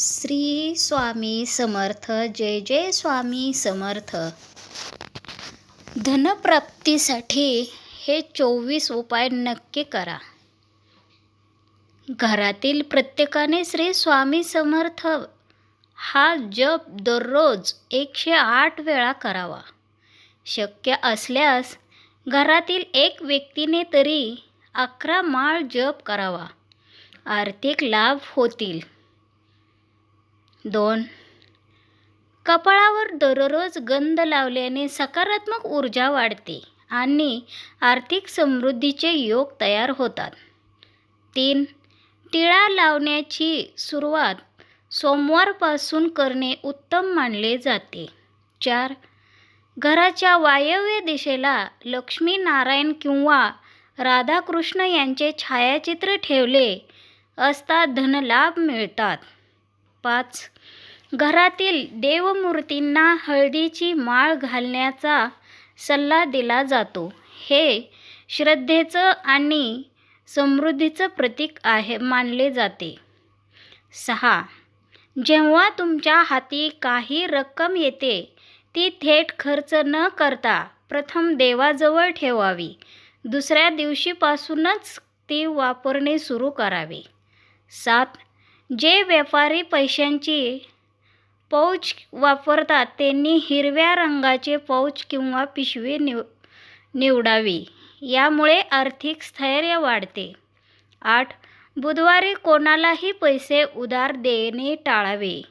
श्री स्वामी समर्थ जय जय स्वामी समर्थ. धनप्राप्तीसाठी हे चोवीस उपाय नक्की करा. घरातील प्रत्येकाने श्री स्वामी समर्थ हा जप दररोज एकशे आठ वेळा करावा. शक्य असल्यास घरातील एक व्यक्तीने तरी अकरा माळ जप करावा. आर्थिक लाभ होतील. दोन. कपाळावर दररोज गंध लावल्याने सकारात्मक ऊर्जा वाढते आणि आर्थिक समृद्धीचे योग तयार होतात. तीन. टिळा लावण्याची सुरुवात सोमवारपासून करणे उत्तम मानले जाते. चार. घराच्या वायव्य दिशेला लक्ष्मीनारायण किंवा राधाकृष्ण यांचे छायाचित्र ठेवले असता धनलाभ मिळतात. पाच. घरातील देवमूर्तींना हळदीची माळ घालण्याचा सल्ला दिला जातो. हे श्रद्धेचं आणि समृद्धीचं प्रतीक आहे मानले जाते. सहा. जेव्हा तुमच्या हाती काही रक्कम येते ती थेट खर्च न करता प्रथम देवाजवळ ठेवावी. दुसऱ्या दिवशीपासूनच ती वापरणे सुरू करावे. सात. जे व्यापारी पैशांची पौच वापरतात त्यांनी हिरव्या रंगाचे पौच किंवा पिशवी निव निवडावी. यामुळे आर्थिक स्थैर्य वाढते. आठ बुधवारी कोणालाही पैसे उधार देणे टाळावे.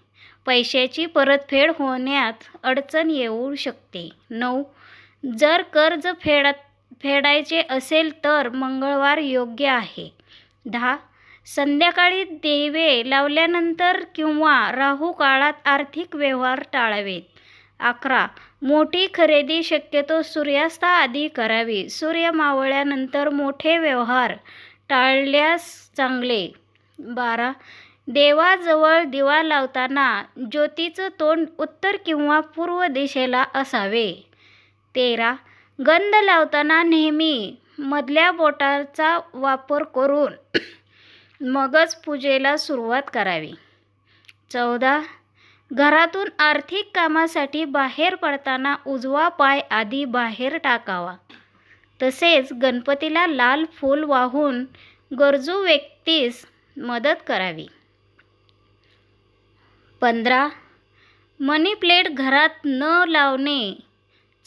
पैशाची परतफेड होण्यात अडचण येऊ शकते. नऊ जर कर्ज फेडा फेडायचे असेल तर मंगळवार योग्य आहे. दहा संध्याकाळी देवे लावल्यानंतर किंवा राहू काळात आर्थिक व्यवहार टाळावेत. अकरा. मोठी खरेदी शक्यतो सूर्यास्ताआधी करावी. सूर्य मावळल्यानंतर मोठे व्यवहार टाळल्यास चांगले. बारा. देवाजवळ दिवा लावताना ज्योतीचं तोंड उत्तर किंवा पूर्व दिशेला असावे. तेरा. गंध लावताना नेहमी मधल्या बोटाचा वापर करून मगच पूजेला सुरुवात करावी. चौदा. घरातून आर्थिक कामासाठी बाहेर पडताना उजवा पाय आधी बाहेर टाकावा. तसेच गणपतीला लाल फूल वाहून गरजू व्यक्तीस मदत करावी. पंधरा. मनी प्लेट घरात न लावणे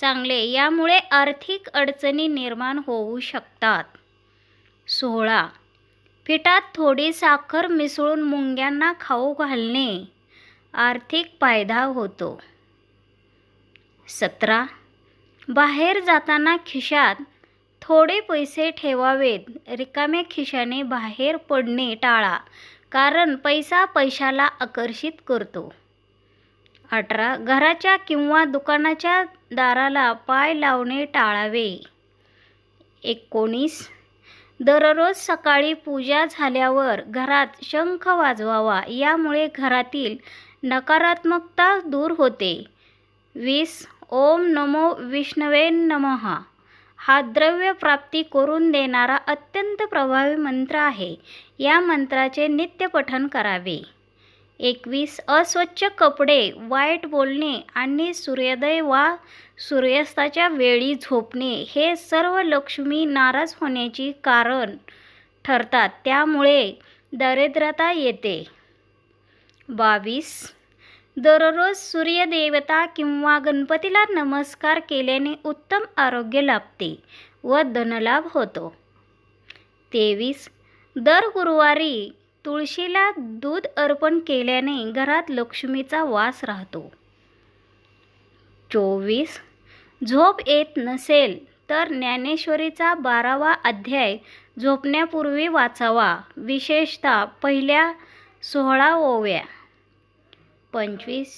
चांगले यामुळे आर्थिक अडचणी निर्माण होऊ शकतात. सोळा. पिठात थोडी साखर मिसळून मुंग्यांना खाऊ घालणे. आर्थिक फायदा होतो. सतरा. बाहेर जाताना खिशात थोडे पैसे ठेवावेत. रिकाम्या खिशाने बाहेर पडणे टाळा कारण पैसा पैशाला आकर्षित करतो. अठरा. घराच्या किंवा दुकानाच्या दाराला पाय लावणे टाळावे. एकोणीस. दररोज सकाळी पूजा झाल्यावर घरात शंख वाजवावा यामुळे घरातील नकारात्मकता दूर होते. वीस ओम नमो विष्णवे नमः हा द्रव्य प्राप्ती करून देणारा अत्यंत प्रभावी मंत्र आहे. या मंत्राचे नित्यपठन करावे. एकवीस अस्वच्छ कपडे वाईट बोलणे आणि सूर्योदय वा सूर्यास्ताच्या वेळी झोपणे हे सर्व लक्ष्मी नाराज होण्याची कारण ठरतात. त्यामुळे दरिद्रता येते. बावीस दररोज सूर्यदेवता किंवा गणपतीला नमस्कार केल्याने उत्तम आरोग्य लाभते व धनलाभ होतो. तेवीस दर गुरुवारी तुळशीला दूध अर्पण केल्याने घरात लक्ष्मीचा वास राहतो. चोवीस. झोप येत नसेल तर ज्ञानेश्वरीचा बारावा अध्याय झोपण्यापूर्वी वाचावा. विशेषतः पहिल्या सोहळा ओव्या पंचवीस.